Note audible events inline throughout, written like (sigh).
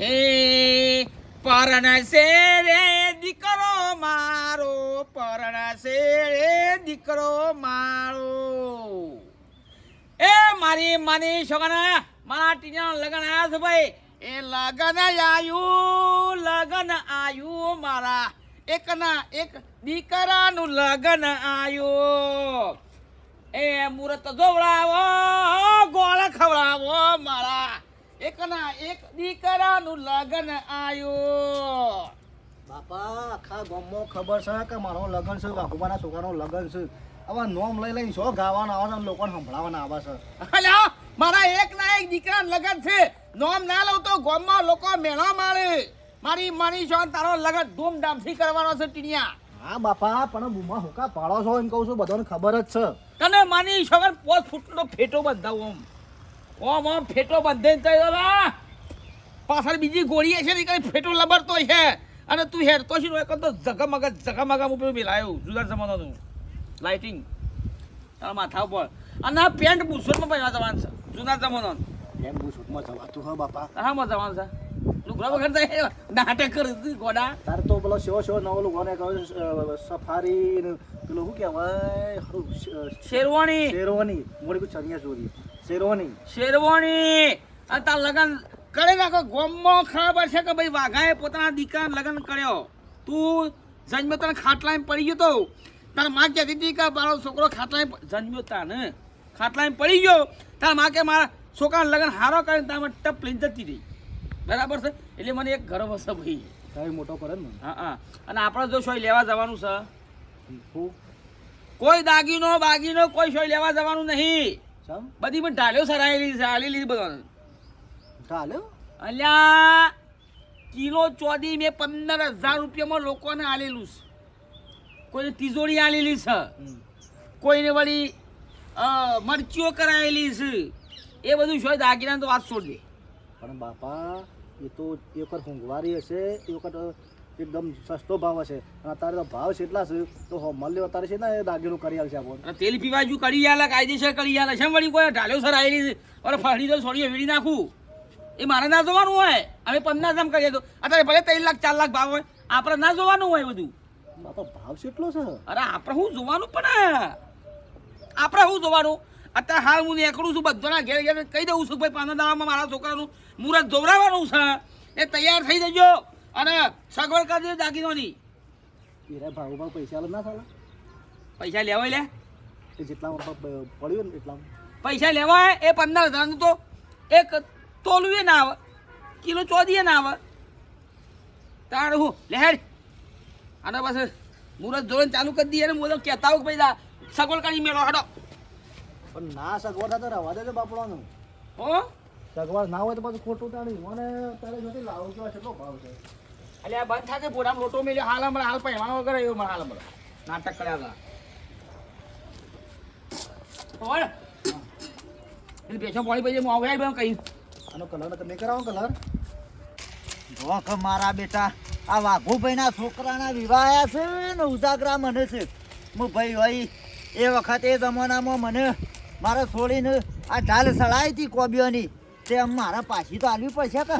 હે પરણ રે દીકરો મારો, પરણ રે દીકરો મારો. એ મારી માની છોકરા, મારા ટીના લગન આવ્યા છે ભાઈ. એ લગન આવ્યું લગન આવ્યું મારા. એક ના એક દીકરાનું લગન આવ્યું એ મુહૂર્ત જોવડાવો, ગોળ ખવડાવો મારા. એક ના એક દીકરાનું લગ્ન આયો. બાપા આખા ગામમાં ખબર છે કે મારો લગ્ન છે વાઘુબાના છોકરાનો લગન છે. હવે નોમ લઈ લઈને શો ગાવાના આવે છે લોકોને સંભળાવવાના આવે છે. હલો મારા એક ના એક દીકરા લગ્ન છે. નોમ ના લઉં તો ગામમાં લોકો મેળા મારે. મારી માની છો તારો લગન ધૂમધામથી કરવાનો છે ટીણિયા. હા બાપા પણ બુમા હુકા પાડો છો એમ કહું છું બધાને ખબર જ છે. તને માની છો પોત ફૂટનો ફેટો બંધાવું ઓમ ઓમ ઓમ ફેટો બંધાઈને તઈ દો પાછળ બીજી ગોળીએ છે ને કઈ ફેટો લબડતો છે. અને તું હેરતો છે ને એક તો જગમગ જગમગ ઉપર મિલાયું જુદા જમાનાનું. લાઇટિંગ તારા માથા ઉપર. અને આ પેન્ટ બુસોટમાં પહેરવા જવાનું છે જૂના જમાનાનું. એમ બુ શૂટમાં જવાતું હા બાપા. હા માં જવાનું છે. લુગડા વગર જાય નાટક કરે તું ગોડા. તાર તો પેલો શેવો શેવો નવો લુગોને કહે છે, સફારી પેલું શું કહેવાય? શેરવાણી શેરવાની. મોડી કોઈ ચણિયા ચોરી. શેરવાની. શેરવાણી અને તાર લગન કરે નાખો ગોમમાં ખબર છે કે ભાઈ વાઘાએ પોતાના દીકરા લગન કર્યો. તું જન્મ્યો તને ખાટલામાં પડી ગયો તો. તારા માં કહેતી હતી કે મારો છોકરો ખાટલામાં પ- જન્મ્યો તા ને. ખાટલામાં પડી ગયો. તારા માં કે મારા છોકરાને લગન હારો કરીને તારમાં ટપ લઈને જતી રહી. બરાબર છે? એટલે મને એક ગર્વ હશે ભાઈ. ભાઈ મોટો કરે ને હા હા. અને આપણે જો સોય લેવા જવાનું છે. કોઈ દાગીનો બાગીનો કોઈ સોય લેવા જવાનું નહીં. બધી પણ ઢાલ્યો સરાયેલી છે આલી લીધી બધાને. ઢાલ્યો? અલ્યા કિલો ચોદી મેં પંદર હજાર રૂપિયામાં લોકોને આલેલું છે. કોઈને તિજોરી આલેલી છે. કોઈને વળી મરચીઓ કરાયેલી છે. એ બધું શોધ દાગીના તો વાત છોડ દે. પણ બાપા એ તો એક વખત હુંઘવારી હશે એ વખત એકદમ સસ્તો ભાવ હશે. અને અત્યારે તો ભાવ છે એટલા છે તો હો મળ્યો અત્યારે છે ને દાગીનું કરી આવશે આપણે. તેલ પીવા જો કરી આલે કાયદેસર કરી આલે. છે વળી કોઈ ઢાલ્યો સર આવેલી અરે ફાડી દો છોડીએ વીડી નાખું. એ મારે ના જોવાનું હોય. અમે પંદર દામ કરીએ તો. અત્યારે ભલે ત્રણ લાખ ચાર લાખ ભાવ હોય આપણે ના જોવાનું હોય બધું. બાપા ભાવ છે એટલો છે. અરે આપણે શું જોવાનું પણ આપણે શું જોવાનું? અત્યારે હાલ હું એકડું છું બધાના ઘેર ઘેર કહી દઉં છું ભાઈ પાંદર દાડામાં મારા છોકરાનું મુહૂર્ત જોવડાવવાનું છે. એ તૈયાર થઈ જજો. અને સગવડ કરી દેજો દાગીનોની. એરા ભાવ ભાવ પૈસા લો ના ચાલે પૈસા લેવાય લે. એ પ- પડ્યું ને એટલામાં પૈસા લેવાય એ પંદર હજારનું તો એક તોલું ના આવે. કિલો ચોદીએ ના આવે. તાર હું લહેર અને બસ મુરત જોઈને ચાલુ કરી દઈએ ને હું તો કહેતા હોઉં પૈસા સગવડ કરી મેળો હડો. પણ ના સગવડ તો રવા દેજો બાપડાનું. હો? સગવડ ના હોય તો પછી ખોટું ટાણી મને તારે જોતી લાવું કેવા કેટલો ભાવ છે. એટલે આ બંધ થાય પોતામાં લોટો મેલ્યો. હાલ હમણાં હાલ પહેવાનો વગર એવું મને હાલ હમણાં. નાટક કર્યા હતા. ઓય એટલે બેસો પાણી પછી હું આવ્યા બે કઈ આનો કલર તમે કરાવો કલર જો કે મારા બેટા આ વાઘુભાઈના છોકરાના વિવાહ છે ને ઉજાગરા મને છે. હું ભાઈ ભાઈ એ વખતે એ જમાનામાં મને મારે છોડીને આ ઢાલ સળાઈ હતી કોબીઓની. તે મારા પાછી તો આલવી પડશે કે?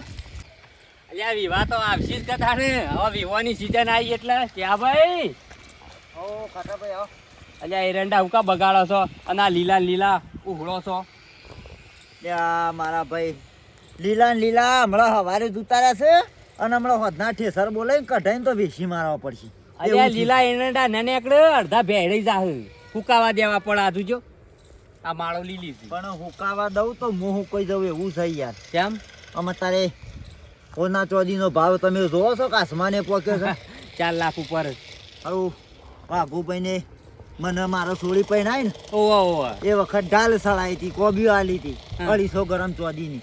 અલ્યા વિવાહ તો આવશે જ કથા ને હવે વિવાહની સિઝન આવી એટલે ક્યાં ભાઈ? ઓ ખાટાભાઈ આવો. અલ્યા એરંડા ઉકા બગાડો છો અને આ લીલા લીલા ઉઘડો છો. મારા ભાઈ. લીલા લીલા હમણાં હવારે જ ઉતાર્યા છે અને હમણાં હોદના ઠેસર બોલે કઢાઈને તો વેસી મારવા પડશે. અલ્યા લીલા એરંડા નાને એકડે અડધા ભેળી જાહ ફૂકાવા દેવા પડે આ જોજો. આ માળો લીલી છે. પણ હુકાવા દઉં તો હું હુકાઈ દઉં એવું છે યાર. કેમ? અમે તારે ઓના ચોદીનો ભાવ તમે જોવો છો કે આસમાને પોક્યો છે? (laughs) ચાર લાખ ઉપર હારું વાઘુભાઈને મને મારો સોળી પહેરાય ને ઓવા ઓવા એ વખત ઢાલ સળાઈ હતી કોબીઓ આલી હતી અઢીસો ગરમ ચોદીની?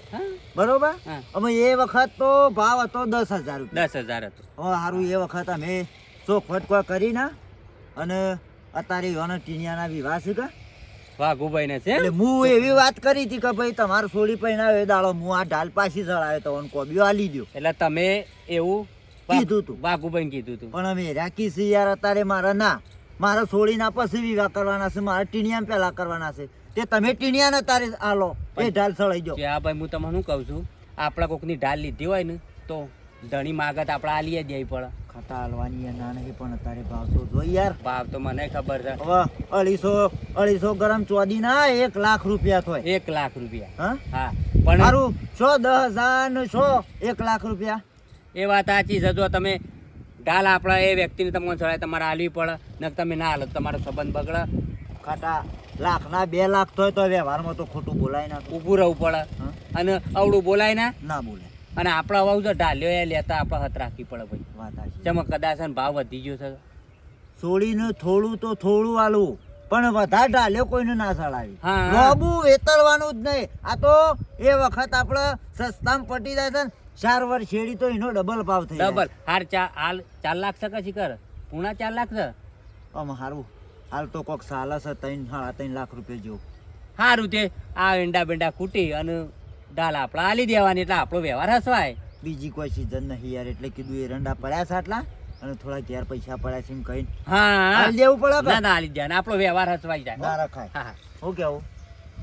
બરોબર? અમે એ વખત તો ભાવ હતો દસ હજાર રૂપિયા. દસ હજાર હતો. હવે સારું એ વખત અમે ચોખવટ કરી ના અને અત્યારે યોના ટીનિયાના વિવાહ છે કે? વાઘુભાઈ ને છે? એટલે હું એવી વાત કરી હતી કે ભાઈ તમારો પહેરાયો એ દાડો હું આ ઢાલ પાછી ચડાવ્યો તો કોબીઓ આલી દો એટલે તમે એવું કીધું તું. વાઘુભાઈ કીધું તું. પણ અમે રાખી છે યાર અત્યારે મારા ના. મારા છોડીના પછી વિવાહ કરવાના છે મારા ટીણિયા પહેલા કરવાના છે. તે તમે ટીણિયાને તારે આલો એ ઢાલ સળાઈ દો કે આ ભાઈ હું તમને શું કહું છું? આપણા કોકની ઢાલ લીધી હોય ને તો ધણી માગત આપણે આલીએ જ જઈ પડે. ખટા હાલવાની ના નહીં પણ અત્યારે ભાવ તો જોઈ યાર? ભાવ તો મને ખબર છે. હવે અઢીસો અઢીસો ગ્રામ ચોદી ના એક લાખ રૂપિયા થાય. એક લાખ રૂપિયા. હા? પણ મારું છો દસ હજાર ને સો એક લાખ રૂપિયા. એ વાત સાચી છે. જો તમે ઢાલ આપણા એ વ્યક્તિને તમને ચડાય તમારે હાલવી પડે ને તમે ના હાલો તમારો સંબંધ બગડે. ખાટા લાખ ના બે લાખ થાય તો વ્યવહારમાં તો ખોટું બોલાય ના ઊભું રહેવું પડે? અને અવડું બોલાય ના. ના બોલે અને આપણે હવે જો ઢાલ્યો એ લેતા આપણે હત રાખવી પડે ભાઈ. વાત ચમક કદાચ ભાવ વધી ગયો છે. સોળીને થોડું તો થોડું આલું પણ વધારે ઢાલ્યો કોઈને ના સડાવી રોબુ વેતરવાનું જ નહીં. આ તો એ વખત આપણે સસ્તામાં પટી જાય છે ચાર વર્ષ શેડી તો એનો ડબલ ભાવ થઈ ડબલ. હાર ચા હાલ ચાર લાખ છે કશી કર? પૂણા ચાર લાખ છે? આમ હારું. હાલ તો કોક સાલ છે ત્રણ સાડા ત્રણ લાખ રૂપિયા જેવું. સારું તે આ ઈંડા બેંડા કૂટી અને ડાલ આપણા આલી દેવાની એટલે આપણો વ્યવહાર હસવાય. બીજી કોઈ સીઝન નહીં યાર એટલે કીધું એરંડા પડ્યા છે આટલા અને થોડા ઘેર પૈસા પડ્યા છે એમ કહીને. હા. દેવું પડે ના ના આલી દેવાના આપણો વ્યવહાર હસવાઈ જાય. ના રખાય. હા કેવું?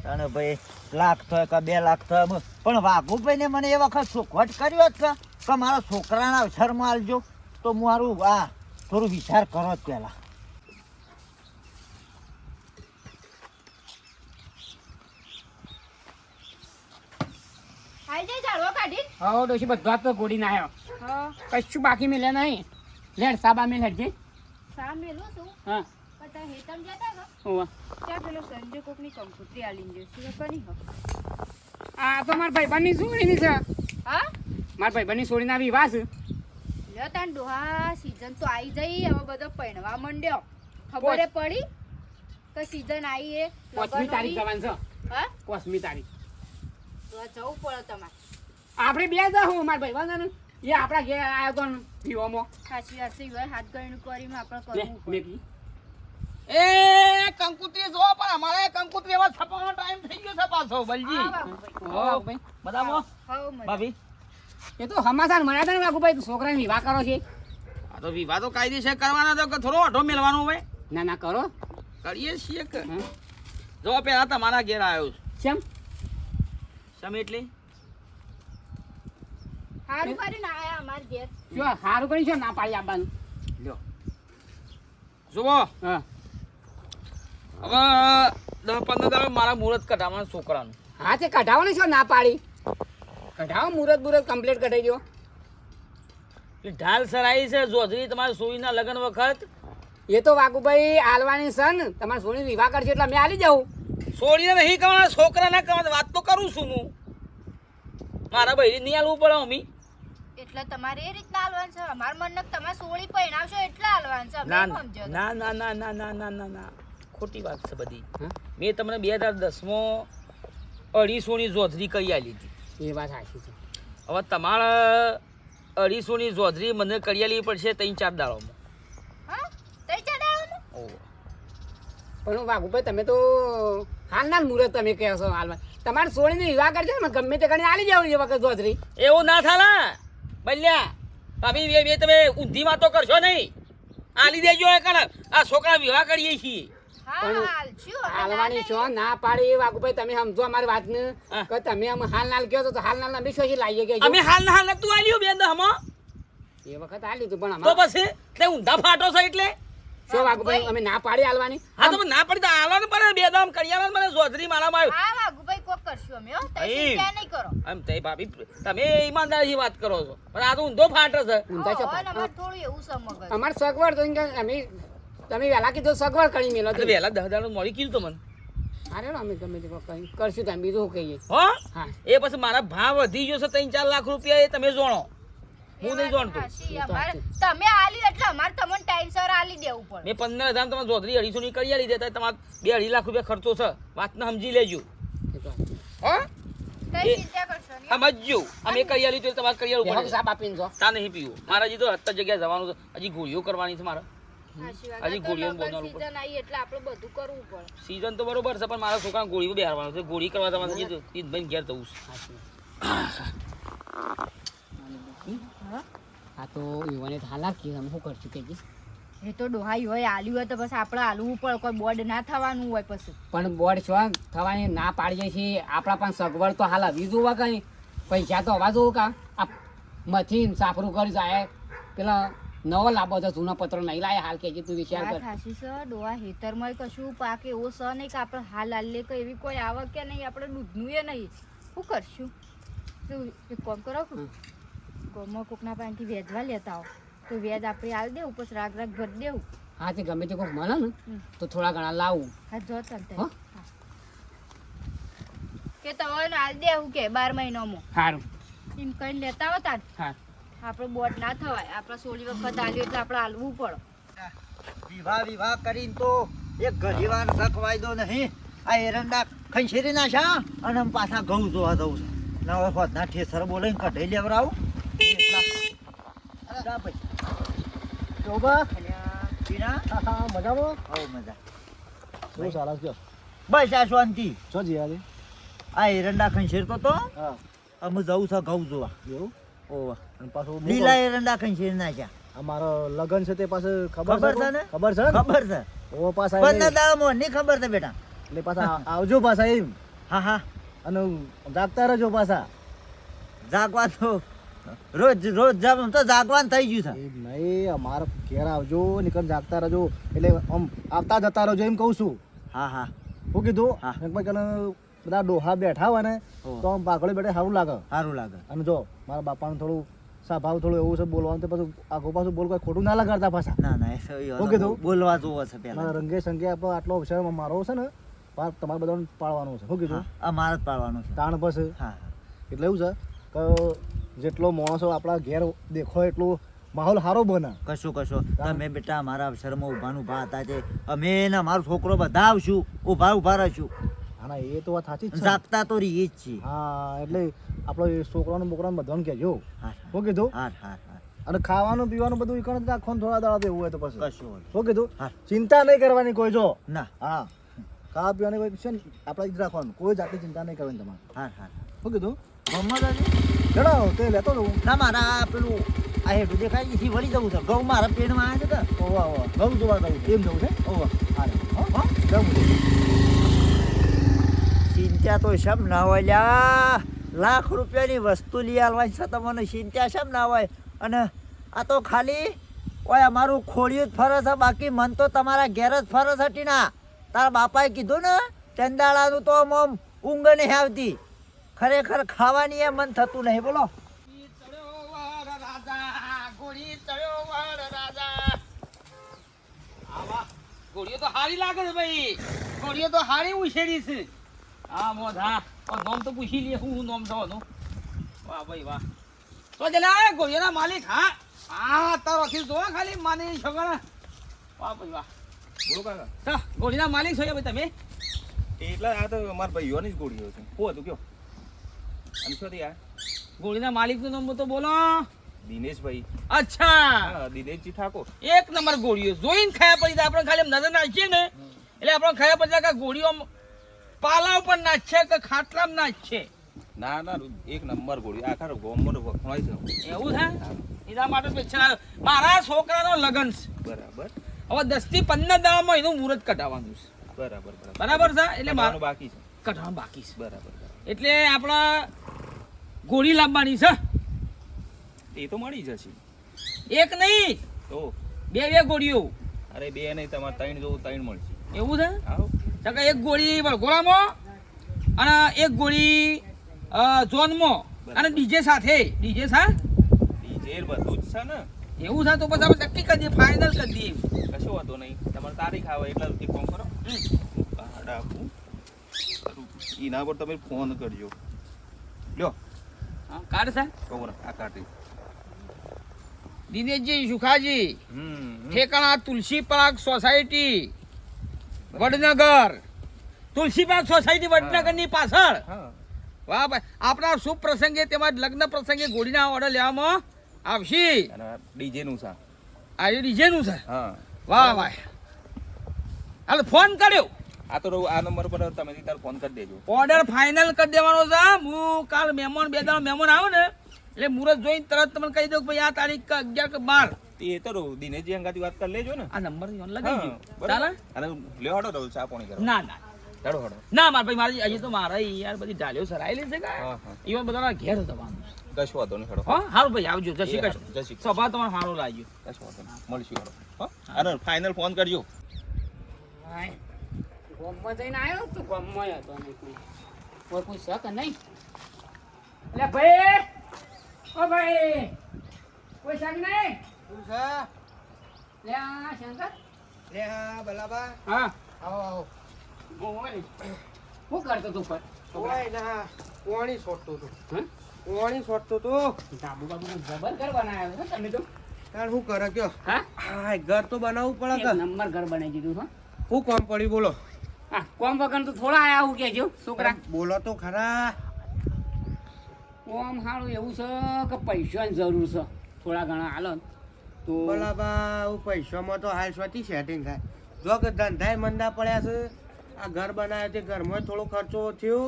અને ભાઈ લાખ થાય કે બે લાખ થાય પણ વાઘુભાઈ ને મને એ વખત સુખવટ કર્યો જ કે કે મારા છોકરાના અવસરમાં આલજો તો હું મારું આ થોડું વિચાર કરો જ પહેલા. આઈ જાય ઝાડવા કાઢી હા ડોશી બધા તો ગોડી આવ્યો હા. કશું બાકી મિલે નહીં. લેડ સાબા મિલ હેડજી સા મેલું છું? હા. પણ ત્યાં હેતમ જતા પેલો સંજય કોકની કંકુતરી કોની હો. આ તો મારા ભાઈબંધની સોળીની છે. હા? મારા ભાઈબંધની સોળીના વિવાહ છે. લ્યો તાન ડોહા સીઝન તો આવી જઈ હવે બધો પૈણવા માંડ્યો. ખબરે પડી કે સીઝન આવી એ પાંચમી તારીખ. છે. હા? પાંચમી તારીખ. જવું પડે તમારે. આપણે બે જ હું મારા ભાઈબંધ એ આપણા ઘેર આવ્યો તો વિવાહમાં સાચી વાત છે ભાઈ હાથ ગળીનું કરીને આપણે કરવું પડે. એ કંકુત્રી જો પણ અમારે કંકુત્રી એવા છપાવવાનો ટાઈમ થઈ ગયો છે પાછો બલજી. હો ભાઈ. બધામાં? હઉ ભાભી? એ તો હમાસાન મળ્યા હતા ને ભાઈ તું છોકરાને વિવાહ કરો છે. આ તો વિવાહ તો કાયદેસર કરવાના તો થોડો અઢો મેળવાનો હોય? ના ના કરો. કરીએ છીએ. જો પેલા તમારા ઘેર આવ્યો છું. કેમ? સમ એટલે? હારું કરીને આયા અમાર ઘેર. જો સારું કરી છો ના પાડી આપવાનું લ્યો. જુઓ. હા. હવે દસ પંદર દાડો મારા મુહૂર્ત કઢાવવાનું છોકરાનું. હા તે કઢાવવાની છો ના પાડી. કઢાવો મુહૂર્ત મુહૂર્ત કમ્પ્લીટ કઢાઈ એ ઢાલ સરાઈ છે જોધરી તમારા સોઈના લગ્ન વખત. એ તો વાઘુભાઈ આલવાની સન ને તમારે સોની વિવાહ કરશે એટલે મેં આલી જાઉં. સોળીને નહીં કહેવાના છોકરા ના વાત કરું છું હું. મારા ભાઈ નહીં આલવું પડે અમી. એટલે તમારે એ રીતના હાલવાનું છે. અમાર મનને તમારે સોળી પહેણાવશો એટલે હાલવાનું છે. ના ના ના ના ના ના ના ના ના. ખોટી વાત છે બધી. મેં તમને બે હજાર દસમાં અઢીસોની જોધરી કરી આલી હતી. એ વાત સાચી છે. હવે તમારે અઢીસોની જોધરી મને કરી આલવી પડશે ત્રણ ચાર દાડોમાં હા? ઓહો. પણ વાઘુભાઈ તમે તો હાલના મુહૂર્ત તમે કહો છો હાલમાં. તમારે સોળીને વિવાહ કરજો ને ગમે તે કરીને આલી જાવ એ વખત ધોધરી એવું ના થાલા. બલ્યા ભાભી બે બે તમે ઊંધી વાતો કરશો નહીં. આલી દેજો એ કણ આ છોકરા વિવાહ કરીએ છીએ. હા પણ હાલ છું અમે હાલવાની છો ના પાડી. વાઘુભાઈ તમે સમજો અમારી વાત ને કે તમે આમ હાલ નાલ કહો તો હાલ નાલ અમે શું લાવીએ કે અમે હાલ ના હાલ નતું આલ્યું બે દહમાં એ વખત આલ્યું તું પણ તો પછી તે ઊંધા ફાટો છે એટલે? શું વાઘુભાઈ અમે ના પાડી હાલવાની? હા તો ના પાડી તો આલવાનું પડે બે દામ કરિયાણા મને જોધરી મારામાં આવ્યું. હા વાઘુભાઈ કોક કરશું અમે હો. તઈ. ચિંતા નહીં કરો? એમ તઈ ભાભી તમે ઈમાનદારીથી વાત કરો છો. પણ આ તો ઊંધો ફાટો છે. ઊંધા છે અમારે થોડું એવું સમગજ અમાર સગવડ તો કે અમે તમે વહેલા કીધું સગવડ કરી મેલો તો વેલા દહ દાડો મોડી કીધું તો મને અરે અમે તમે કરશું તમે બીજું કહીએ? હો? હા. એ પછી મારા ભાવ વધી ગયો છે ત્રણ ચાર લાખ રૂપિયા એ તમે જોણો. હું નહીં જાણતો. તમે આલી એટલે અમારે તમને ટાઈમસર આલી દેવું પડે. મેં પંદર હજાર તમારે જોધરી અઢીસો ની કરી આલી દેતા તમારે બે અઢી લાખ રૂપિયા ખર્ચો છે. વાતને સમજી લેજો. હો. સમજજો અમે કરી આલી તો તમારે કરી આલવું બેહો આપીને જો. ચા નહીં પીવું. મારા હજી તો અત્યાર જગ્યાએ જવાનું છે. હજી ગોળીઓ કરવાની છે મારે. હજી ગોળીઓ બોલવાનું પડે. એટલે આપણે બધું કરવું પડે. સીઝન તો બરોબર છે પણ મારા છોકરા ગોળી બેહારવાનું છે. ગોળી કરવા તમારે ઘેર જવું છે. આ તો યુવાને તો કે અમે શું કરશું કે? એ તો ડોહાઈ હોય આલ્યું હોય તો બસ આપણે આલવું પડે કોઈ બોર્ડ ના થવાનું હોય પછી. પણ બોર્ડ છો થવાની ના પાડીએ છીએ આપણા પણ સગવડ તો હાલ આવી જોવા કઈ. પૈસા તો હવા જોવું કા? આ મથીન સાફરું કરી જાય. પેલા નવો લાભો છે જૂનો પત્ર નહીં લાય હાલ કે તું વિચાર કર. ખાસી સર ડોહા હેતરમાં કશું પાકે એવો સ નહીં કે આપણે હાલ હાલે કે એવી કોઈ આવક કે નહીં આપણે દૂધનું એ નહીં. શું કરશું? તું એક કામ કરો. ગોમાં કોકના પાણીથી વેજવા લેતા હો તો વેજ આપણે હાલ દેવું પછી રાગ રાગ ભરી દેવું. હા તે ગમે તે કોક મળે ને તો થોડા ઘણા લાવું. હા જો ચાલતે કે તમારે હાલ દેવું કે બાર મહિનામાં. સારું એમ કઈ લેતા હો તાર. હા. આપણે બોટ ના થવાય. આપણે સોળી વખત આલ્યું એટલે આપણે હાલવું પડે. વિવાહ વિવાહ કરીને તો એક ઘડીવાર શક વાયદો નહીં. આ એરંડા ના નાખ્યા અને પાછા ઘઉં જોવા જવું છે. ના હોય ના ઠેસર બોલાવીને કઢાઈ લેવડાવું બસ આ શાંતિ છો જી આ એરંડા ખંચેરતો તો અમે જવું છે ઘઉં જોવા એવું ઓવા અને પાછું લીલા એરંડા ખંચેરી નાખ્યા આ મારો લગન છે તે પાસે ખબર છે ને? ખબર છે ખબર છે ઓ પાછા બંને એટલે ની ખબર છે બેટા એટલે પાછા આવજો પાછા એમ હા હા અને જાગતા રહેજો પાછા જાગવા તો રોજ રોજ જામ તો જાગવાન થઈ ગયું છે. નહીં અમારે ઘેર આવજો નીકળ જાગતા રહેજો. એટલે આમ આવતા જતા રહેજો એમ કહું છું. હા હા. શું કીધું હા. બધા ડોહા બેઠા હોય ને તો આમ પાઘડી બેઠે સારું લાગે. સારું લાગે. અને જો મારા બાપાનું થોડું સ્વભાવ થોડું એવું છે બોલવાનું તો પાછું આગો પાછું બોલ કોઈ ખોટું ના લગાડતા પાછા. ના ના એ તો એ શું કીધું? બોલવા જોવો છે પેલા રંગે સંગે આટલો અવસર મારો છે ને પાર તમારે બધાને પાડવાનું છે. શું કીધું આ મારે જ પાડવાનું છે. તાણ પછી. હા. એટલે એવું છે કે જેટલો માણસો આપણા ઘેર દેખો એટલું માહોલ સારો બને. કશો કશો. તમે બેટા મારા અવસરમાં ઊભા ને ઊભા હતા છે અમે ને મારો છોકરો બધા આવશું ઊભા ઊભા રહીશું. હા એ તો વાત સાચી છે. જાગતા તો રહીએ જ છે હા એટલે આપણો છોકરાનું બોકરાનું બધાને કહેજો. હા કીધું? હા હા હા. અને ખાવાનું પીવાનું બધું ઈકણ રાખવાનું થોડા દાડા એવું હોય તો પછી. કશું શું કીધું? ચિંતા નહીં કરવાની કોઈ જો. ના. હા. ખાવા પીવાની કોઈ છે ને આપણે જ રાખવાનું. કોઈ જાતની ચિંતા નહીં કરવાની તમારે. હા હા શું કીધું? મોહમ્મદ અલી જણાવો તે લેતો રહું. ના મારા પેલું આ હેઠું દેખાય એથી વળી જવું છે. ઘઉં મારા પેટમાં આવે છે કે? ઓવા ઓવા ઘઉં જોવા જવું છે. એમ જવું છે? ઓવા હા રે. હો, હો, જવું ચિંતા તો શમ ના હોય. લ્યા લાખ રૂપિયાની વસ્તુ લઈ આવવાની છે તમને. ચિંતા શમ ના હોય? અને આ તો ખાલી ઓય અમારું ખોળિયું જ ફરે છે. બાકી મન તો તમારા ઘેર જ ફરે છે ટીના. તારા બાપાએ કીધું ને ચંદાળાનું તો આમ ઊંઘ નહીં આવતી. ખરેખર ખાવાની એ મન થતું નહીં બોલો. ઘોડીઓ તો હારી લાગે છે ભાઈ. ઘોડીઓ તો હારી ઉછેરી છે. હા મોધા હા નોમ તો પૂછી લે શું શું નોમ થવાનું. વાહ ભાઈ વાહ. તો જલા ગોળીઓના માલિક હા? હા તારો અખિલ જોવા ખાલી માની છોકરા વાહ ભાઈ વાહ. બોલો કાકા. હા ઘોડીના માલિક છો ભાઈ તમે? એટલે આ તો અમારા ભાઈઓની જ ગોળીઓ છે. શું હતું કયો? અને શું યાર. ગોળીના માલિકનું નામ તો બોલો. દિનેશભાઈ. અચ્છા. દિનેશજી ઠાકોર. એક નંબર ગોળીઓ. જોઈને ખાયા પડી આપણે ખાલી આમ નજર નાખીએ ને. એટલે આપણે ખાયા જાય કે ગોળીઓ આમ પાલા ઉપર નાખશે કે ખાટલામાં નાખશે ના ના એક નંબર ગોળી આખા ગોમર વખણાય છે. એવું છે? એના માટે પેચ્છા મારા છોકરાનો લગન છે. બરાબર. હવે દસથી પંદર દાવામાં એનું મુહૂર્ત કઢાવવાનું છે. બરાબર બરાબર. બરાબર છે? એટલે મારું બાકી છે. કઢાવવાનું બાકી છે. બરાબર. એટલે આપણા ગોળી લાવવાની છે. એ તો મળી જશે. એક નહીં તો? બે બે ગોળીઓ. અરે બે નહીં તમારે ત્રણ જોવું ત્રણ મળશે. એવું છે? તો એક ગોળી ગોળામાં અને એક ગોળી ઝોનમાં અને ડીજે સાથે. ડીજે સા ડીજે બધું જ છે ને? એવું થાય તો પછી આપણે નક્કી કરી દઈએ ફાઇનલ કરી દઈએ. કશો વાંધો નહીં. તમારે તારીખ આવે એટલે એક ફોન કરો. કાર્ડ આપું. એના પર તમે ફોન કરજો. લ્યો. કાર્ડ સા. ને આ card Dineshji Sukhaji. ઠેકાણા Tulsi park society Vadnagar. Tulsi park society વડનગરની પાછળ. વાહ ભાઈ આપણા શુભ પ્રસંગે તેમજ લગ્ન પ્રસંગે ઘોડીના ઓર્ડર લેવામાં આવશે. ડીજે નું સા આ ડીજેનું છે? હા. વાહ વાહ હાલ ફોન કર્યો. આ તો આ નંબર પર તમે તાર ફોન કરી દેજો. ઓર્ડર ફાઇનલ કરી દેવાનો છે હું? કાલ મહેમાન બે દાડા મહેમાન આવે ને એટલે મુહૂર્ત જોઈને તરત તમને કહી દઉં કે ભાઈ આ તારીખ કે અગિયાર કે બાર. એ તો રહું દિનેશજી અંગાથી વાત કરી લેજો ને. આ નંબર લગાવી હા, દઉં બરાબર. ચાલે? અને લ્યો હડો રહું ચા પાણી કરો ના ના. હડો હડો. ના મારા ભાઈ મારી અહીંયા તો મારા યાર બધી ઢાલીઓ સરાયેલી છે કે? હા, હા. ઈવન બધાના ઘેર જવાનું કશું વાંધો નહીં હડો. હા સારું ભાઈ આવજો. જય શ્રી કૃષ્ણ. જય શ્રી. સ્વભાવ તમારો લાગ્યો. કશું વાંધો નહીં. મળીશું હડો. હા? અને ફાઇનલ ફોન કરજો. હાય. ગામમાં જઈને આવ્યો તું ગામમાં હતો કોઈ. કોઈ શક નહીં? એટલે ભાઈ ઓ ભાઈ કોઈ શક નહીં? લે આ શંકર. હા આવો આવો. શું કરતો તું પર તું ધાબુ બાબુ જબર ઘર બનાવ્યો છે તમે તો. શું કરે કયો? હા? ઘર તો બનાવવું પડે નંબર ઘર બનાવી દીધું હા. શું કોમ પડી બોલો. હા કોમ વગર તો થોડા આયા હું કેજો છોકરા. બોલો તો ખરા. કોમ સારું એવું છે કે પૈસાની જરૂર છે. થોડા ઘણા હાલો. તો બલાબા હું પૈસામાં તો હાલ સ્વતી સેટિંગ થાય. જો કે ધંધાય મંદા પડ્યા છે આ ઘર બનાવ્યો તે ઘરમાં થોડો ખર્ચો થયો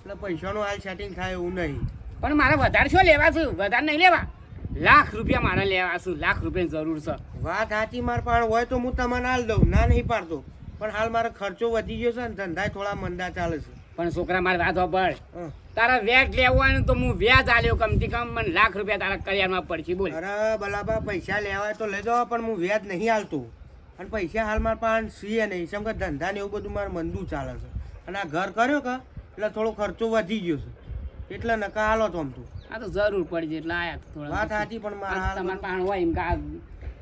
એટલે પૈસાનું હાલ સેટિંગ થાય એવું નહીં. પણ મારે વધારે શું લેવા છે? વધારે નહીં લેવા. લાખ રૂપિયા મારે લેવા છું લાખ રૂપિયાની જરૂર છે. વાત સાચી માર પણ હોય તો હું તમને હાલ દઉં ના નહીં પાડતો. પણ હાલ મારો ખર્ચો વધી ગયો છે ને ધંધા થોડા મંદા ચાલે છે. પણ છોકરા મારી વાત સાંભળ તારા વ્યાજ લેવા હોય ને તો હું વ્યાજ આલ્યો કમથી કમ મને લાખ રૂપિયા તારા કરિયારમાં પડશે બોલ. અરે બલાબા પૈસા લેવા તો લેજો પણ હું વ્યાજ નહીં હાલતો અને પૈસા હાલ મારા પાસે સીએ નહીં. સમ કે ધંધા ને એવું બધું મારે મંદું ચાલે છે. અને આ ઘર કર્યો કે એટલે થોડો ખર્ચો વધી ગયો છે. એટલે નકા હાલો તો આમ તું. આ તો જરૂર પડી જાય એટલે આયા થોડા વાત સાચી પણ મારા હાલ તમારા પાસે હોય એમ કે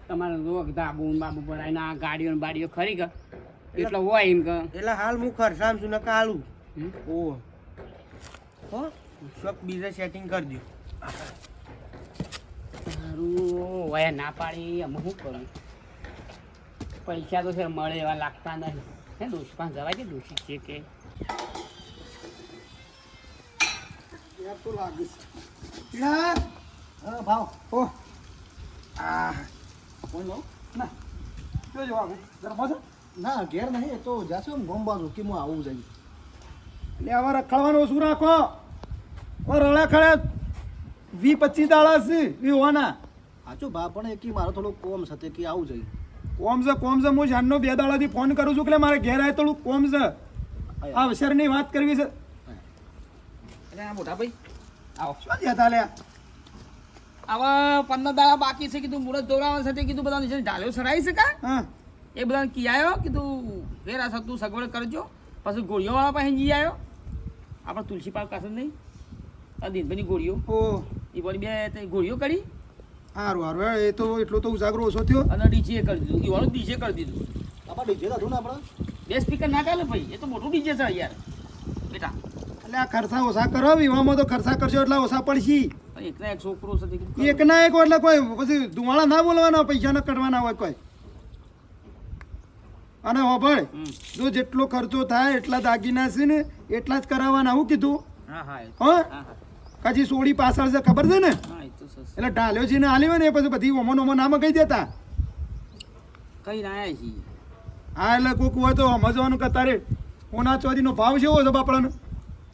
તમારે રોગ ધાબુ બાબુ ભરાય આ ગાડીઓ ને બાડીઓ ખરી કે? એટલે હોય એમ કે. એટલે હાલ હું સામ છું હાલું. હમ? ઓહો. હો શોખ બીજા સેટિંગ કરી દો સારું વયા ના પાડી અમે શું કરું? પૈસા તો છે મળે એવા લાગતા નથી હે દોસ્ત જવાય છે દોષી છે કે? ભાવ. ઓ આ ના. ઘેર નહીં એ તો જાશે હું ગોમ બાજુ કે હું આવું જઈ એટલે આવા રખડવાનું શું રાખો? ઓ રળા ખડે વી પચીસ દાડા છે વી હોવાના સાચું બા પણ એકી મારો થોડો કોમ છે તે કે આવું જઈ કોમ છે કોમ છે હું જાનનો બે દાડાથી ફોન કરું છું એટલે મારે ઘેર આવે થોડું કોમ છે. આ અવસરની વાત કરવી છે. અરે આ મોટા ભાઈ આવો. શું જતા લ્યા આવા પંદર દાડા બાકી છે કીધું મુરત દોરાવા સાથે કીધું બધા નીચે ઢાલ્યો સરાઈ કા? હા. એ બધાને કિયાયો કીધું વેરા તું સગવડ કરજો. પછી ગોળીઓવાળા પાસે જી આવ્યો આપણે તુલસી પાક કાશે નહીં. આ દિનભાઈની ગોળીઓ. ઓ. એ બોલી બે ગોળીઓ કરી. સારું સારું એ તો એટલો તો ઉજાગરો ઓછો થયો. અને ડીજે કરી દીધું. એ વાળું ડીજે કરી દીધું. આપણે ડીજે હતું ને આપણે? બે સ્પીકર ના ચાલે ભાઈ. એ તો મોટું ડીજે છે યાર. બેટા. એટલે આ ખર્ચા ઓછા કરો વિવામાં તો ખર્ચા કરશો એટલે ઓછા પડશે. એકના એક છોકરો છે એકના એક ના એક એટલે કોઈ પછી ધુમાડા ના બોલવાના પૈસા ન કઢવાના હોય કોઈ. અને હોભળ. જો જેટલો ખર્ચો થાય એટલા દાગીના છે ને એટલા જ કરાવવાના આવું કીધું. હા હા એ- હા? હા હા. હજી સોળી પાછળ છે ખબર છે ને? હા એ તો સસ એટલે ઢાલ્યો છે ને હાલી ને પછી બધી ઓમન ઓમન નામ કહી દેતા. કઈ ના હા એટલે કોઈક હોય તો સમજવાનું કે તારે ઓના ચોરીનો ભાવ છે એવો છે બાપડાનો?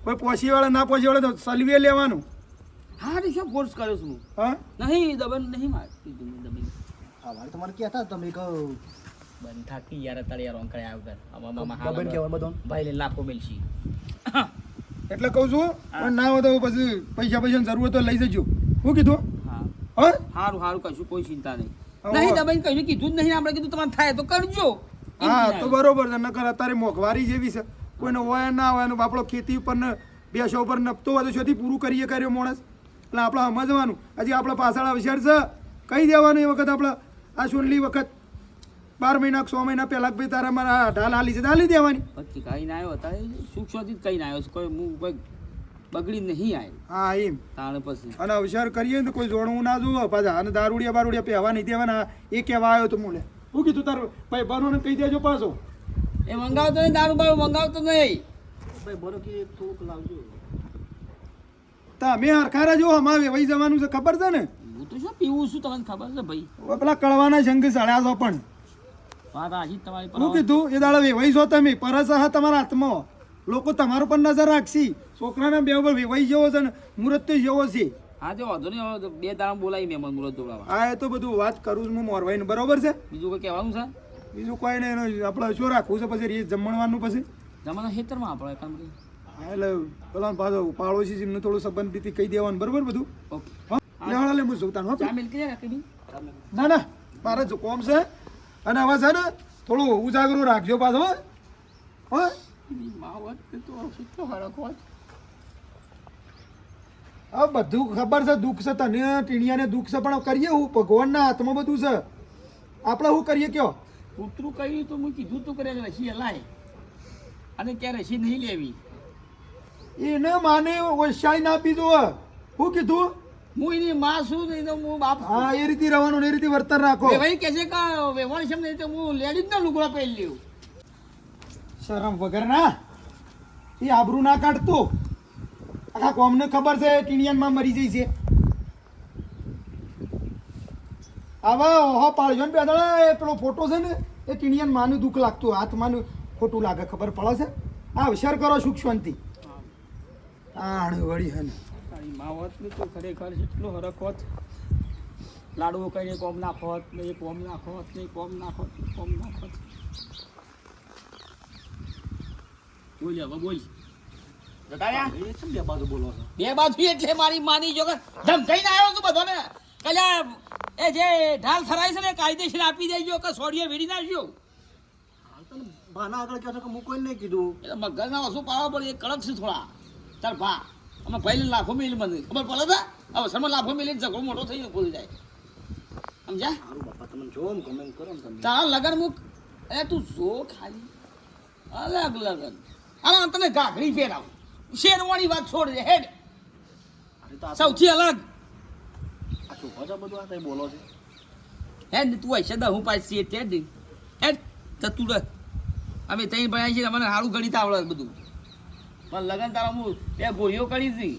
કોઈ પોસી વાળા ના પોસી વાળા તો સલવીએ લેવાનું. હા તે શું ફોર્સ કર્યો છું હા? નહીં દબન નહીં માર કીધું મેં દબન હા મારે તમારે કહેતા તમે કહો બંધ થાકી યાર તળિયા રોંગ મામા હા બબન કેવા બધો ભાઈ લે લાખો મેલશી. એટલે કહું છું પણ ના હોય તો પછી પૈસા પૈસા જરૂર તો લઈ જજો. હું કીધું? હા. હા? સારું સારું કશું કોઈ ચિંતા નહીં. નહીં તમે કહ્યું કીધું જ નહીં આપણે કીધું તમારે થાય તો કરજો. હા તો બરોબર છે નકર અત્યારે મોંઘવારી જેવી છે. કોઈને હોય ના હોય એનો આપણો ખેતી ઉપર ને બેસો ઉપર નપતો હોય તો શોથી પૂરું કરીએ કર્યો માણસ. એટલે આપણે સમજવાનું. હજી આપણે પાછળ અવસર છે. કહી દેવાનું એ વખત આપણે. આ સુનલી વખત. બાર મહિના છ મહિના પહેલાં ભાઈ તારા મારા ઢાલ હાલી છે તો હાલી દેવાની. પછી કઈ ના આવ્યો તારે સૂક્ષ્મથી કઈ ના આવ્યો? છે. કોઈ હું કોઈ બગડી નહીં આવ્યો હા એમ. તાણે પછી. અને હોશિયાર કરીએ ને તો કોઈ જોડવું ના જોવો પાછા અને દારૂડિયા બારૂડિયા પહેવા નહીં દેવાના. એ કહેવા આવ્યો તો મૂલે. શું કીધું તારું ભાઈ બનોને કહી દેજો પાછો. એ મંગાવતો નહીં દારૂ બારૂ મંગાવતો નહીં. ભાઈ બરો કે એક થોડુંક લાવજો. તમે હરખારા જો અમારે વહી જવાનું છે ખબર છે ને? હું તો શું પીવું છું તમને ખબર છે ભાઈ? પેલા કળવાના શંખ સળ્યા છો પણ. વાત આજી તમારી પર શું કીધું એ દાડા વેવાઈ છો તમે. પરસ હા તમારા હાથમાં. લોકો તમારું પણ નજર રાખશી. છોકરાના બે ઉપર વેવાઈ જેવો છે ને મુહૂર્ત તો જેવો છે. હા જો વાંધો નહીં બે દાડા બોલાવી મેં મને મુરત દોડાવવા આ એ તો બધું વાત કરું છું હું મોરવાઈને બરોબર છે? બીજું કોઈ કહેવાનું છે? બીજું કોઈ નહીં આપણે શું રાખવું છે પછી એ જમણવાનું પછી? જમાના ખેતરમાં આપણે કામ હા એટલે પેલા પાછો પાડોશી જેમને થોડું થોડું રીતે કહી દેવાનું બરોબર બધું? ઓકે. હા લે હું જોતા હો. ચા મિલકી જાય કીધી ના ના મારે જો કોમ છે. અને હવે છે ને થોડું ઉજાગરું રાખજો પાછો હો. બધું ખબર છે દુઃખ છે તને ટીણિયાને દુઃખ છે પણ કરીએ હું? ભગવાનના હાથમાં બધું છે. આપણે શું કરીએ કયો? કૂતરું કહ્યું તો હું કીધું તું કરે રસી હલાય. અને ક્યાં રસી નહીં લેવી. એને માને ઓછાઈ ના પીધું શું કીધું? હું એની માં છું નહીં તો હું બાપ હા એ રીતે રહેવાનું એ રીતે વર્તન રાખો. વેવાઈ કહે છે કે વેવાણ છે નહીં તો હું લેડીઝ ના લુગડા પહેરી લેવું શરમ વગર ના. એ આબરૂ ના કાઢતો. આખા કોમને ખબર છે ટીણિયાનમાં મરી જઈ છે. આવા ઓહો પાળજો ને બેદા એ પેલો ફોટો છે ને એ ટીણિયાન માનું દુઃખ લાગતું. હાથમાંનું ખોટું લાગે ખબર પડે છે. હા હોશિયાર કરો સુખ શાંતિ. આણ વળી હે ને. માવત ને તો ખરેખર એટલો હરખ હોત લાડવો કરીને કોમ નાખોત ને એ કોમ નાખોત ને કોમ નાખોત ને કોમ નાખોત બોલ હવે બોલ. બે બાજુ બોલો છો? બે બાજુ એટલે મારી માની જો ધમકાઈને આવ્યો છું બધાને. કલ્યા એ જે ઢાલ થરાય છે ને કાયદેસર આપી દેજો કે સોડિયો વેડી નાખજો. બાના આગળ કહો છો કે હું કોઈ નહીં કીધું? એટલે મગજના ઓછું પાવા પડે એ કડક છે થોડા. ચાલ ભા. અમે ભાઈ લાખો મિલ મને. ખબર પડે છે હવે શર્મા લાખો મિલી ઝઘડો મોટો થઈ ગયો ભૂલી જાય. સમજ્યા? સારું બાપા તમે જો ને કમેન્ટ કરો તમે. તારા લગન મુક એ તું જો ખાલી. અલગ લગન. અરે તને ગાઘડી પહેરાવ. શેરવાણી વાત છોડ દે હેડ. તો સૌથી અલગ. આ શું હજા બધું આ કઈ બોલો છે? હેડ તું હશે દા હું પાછી હેડ હેડ તો તું અમે તઈ ભણ્યા છીએ મને સારું ગણિત આવડે બધું. પણ લગન તારા હું બે ગોળીઓ કરી હતી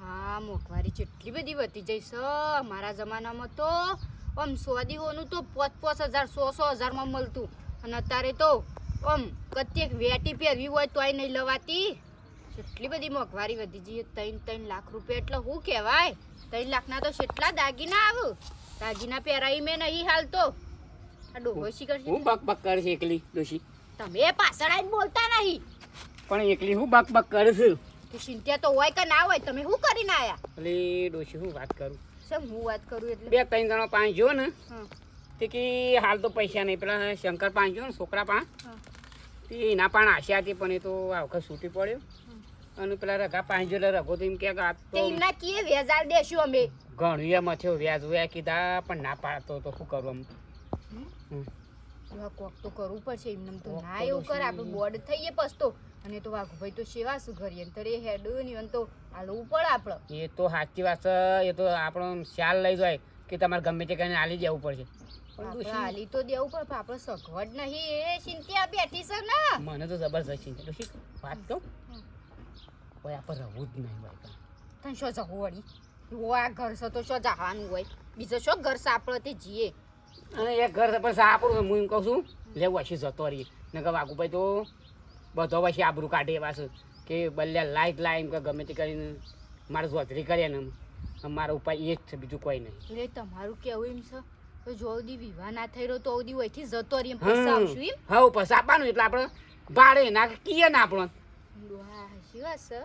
હા મોંઘવારી જેટલી બધી વધી જઈ છે. મારા જમાનામાં તો આમ સોદી હોનું તો પાંચ પાંચ હજાર સો સો હજારમાં મળતું. અને અત્યારે તો આમ કત્યેક વેટી પહેરવી હોય તોય નહીં લવાતી. એટલી બધી મોંઘવારી વધી જઈએ ત્રણ ત્રણ લાખ રૂપિયા એટલે શું કહેવાય? ત્રણ લાખના તો કેટલા દાગીના આવ. દાગીના પહેરાવી મેં નહીં હાલ તો. આ ડોહો શીખર હું બક બક કરે છે એકલી ડોશી. તમે પાછળ આવીને બોલતા નહીં. પણ એકલી હું બક બક કરું છું તો ચિંત્યા તો હોય કે ના હોય તમે શું કરીને આયા? એટલે ડોશી હું વાત કરું? સમ હું વાત કરું એટલે? બે ત્રણ જણા પાંચ જો ને તે કે હાલ તો પૈસા નહીં પેલા શંકર પાંચ જો ને છોકરા પાંચ. તે એના પણ આશા હતી પણ એ તો આ વખત છૂટી પડ્યો. અને પેલા રગા પાંચ જો રગો તો એમ કે આ તે એમના કીએ વેજાલ દેશું અમે. ઘણું એમ થયો વ્યાજ વ્યા કીધા પણ ના પાડતો તો શું કરવું આમ. એવા કોક તો કરવું પડશે એમને તો ના એવું કરે આપણે બોર્ડ થઈએ પસ્તો. અને તો વાઘુભાઈ તો સેવા શું કરીએ તરે હેડ ને તો હાલવું પડે આપણે એ તો સાચી વાત છે એ તો આપણો ખ્યાલ લઈ જાય કે તમારે ગમે તે કરીને હાલી જવું પડશે. હાલી તો દેવું પડે પણ આપણે સગવડ નહીં. એ ચિંત્યા બેઠી છે ને. મને તો જબરજસ્ત છે. ડોશી, વાત કહું? કોઈ આપણે રહું જ નહીં ભાઈ તને શું જવું વળી? આ ઘર છે તો શું જવાનું હોય? બીજો શું ઘર છે? આપણે તે જીએ અને એક ઘર પણ આપણું હું એમ કહું છું લેવું હશે જતો રહી. ને કે વાઘુભાઈ તો બધો પછી આબરું કાઢે એવા છે કે બલ્યા લાઈટ લાઈન કે ગમે તે કરીને મારે જોધરી કરે ને મારો ઉપાય એ જ છે બીજું કોઈ નહીં. એટલે તમારું કેવું એમ છે? તો જો સુધી વિવાહ ના થઈ રહ્યો તો સુધી વહીથી જતો રહી એમ પછી આવશું એમ? હા પૈસા આપવાનું એટલે આપણે ભાડે ના કીએ ના આપણો ડોહા હાચી વાત છે.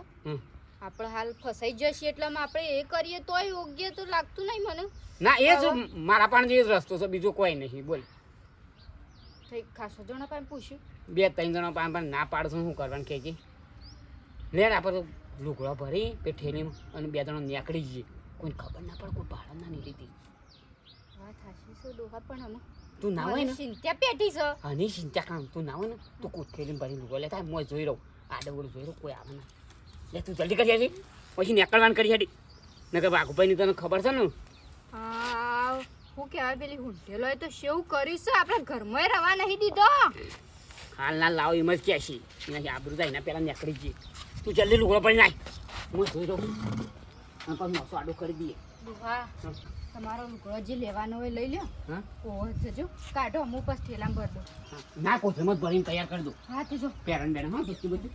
આપણે હાલ ફસાઈ જશે એટલામાં આપણે એ કરીએ તોય યોગ્ય તો લાગતું નહીં મને. ના એ જ મારા પણ જે રસ્તો છે બીજો કોઈ નહીં બોલ. થઈ ખાસો જણા પાસે પૂછ્યું. બે ત્રણ જણા પાસે પણ ના પાડશું શું કરવાનું કે? લેડ આપણે તો લુગડો ભરી ઠેલીમાં અને બે જણા નીકળી જઈએ. કોઈને ખબર ના પડે કોઈ ભાડા ના લીધી વાત હાશી છે ડોહા પણ અમે તું ના હોય ને? ચિંતા પેટી છે. આની ચિંતા કામ તું ના હોય ને? તું કોઈ ઠેલીમાં ભરી લુગડો લેતા મોં જોઈ રહું. આડે જોઈ રહું કોઈ આવે ના. લે તું જલ્દી કરી હતી પછી નીકળવાનું કરી હતી નકર વાઘુભાઈની તને ખબર છે ને? હા હું કહેવાય પેલી હુંઢેલો એ તો શેવ કરીશ આપણે ઘરમાં રવા નહીં દીધો. હાલ ના લાવ એમ જ ક્યાંશી એનાથી આબરું થાય એના પહેલાં નીકળી જઈએ. તું જલ્દી લુગડો પડી નાખ. હું જોઈ રહું અને પછી મોસો આડો કરી દઈએ. હા. તમારો લુગડો જે લેવાનો હોય લઈ લ્યો. હા? ઓહો જજો. કાઢો અમુક પછી ઠેલામાં ભર દો. ના કોથળમાં ભરીને તૈયાર કરી દો હા તે જો. પેરણ બેરણ હા બધું બધી.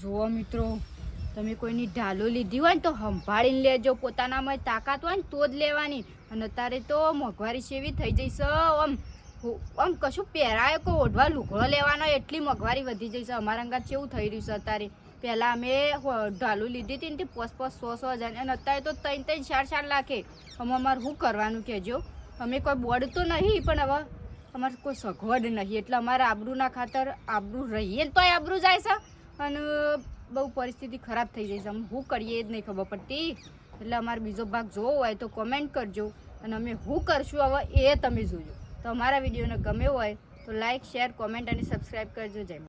જુઓ મિત્રો, તમે કોઈની ઢાલો લીધી હોય ને તો સંભાળીને લેજો. પોતાનામાં તાકાત હોય ને તો જ લેવાની. અને અત્યારે તો મોંઘવારી સેવી થઈ જઈશ આમ આમ કશું પહેરાય કોઈ ઓઢવા લુગડો લેવાનો? એટલી મોંઘવારી વધી જઈ છે. અમારા અંગાત કેવું થઈ રહ્યું છે અત્યારે? પહેલાં અમે ઢાલું લીધી હતી ને તે પોસ પોસ સો સો હજાર અને અત્યારે તો ત્રણ ત્રણ ચાર ચાર લાખે. અમે અમારે શું કરવાનું કહેજો? અમે કોઈ બોર્ડ તો નહીં, પણ હવે અમારે કોઈ સગવડ નહીં. એટલે અમારે આબરૂના ખાતર આબરૂ રહીએ તો આબરૂ જાય છે. અને બહુ પરિસ્થિતિ ખરાબ થઈ જાય છે. અમે શું કરીએ જ નહીં ખબર પડતી. એટલે અમારો બીજો ભાગ જોવો હોય તો કોમેન્ટ કરજો. અને અમે શું કરશું હવે એ તમે જોજો. તો અમારા વિડીયોને ગમ્યો હોય તો લાઈક શેર કોમેન્ટ અને સબસ્ક્રાઈબ કરજો. માતાજી.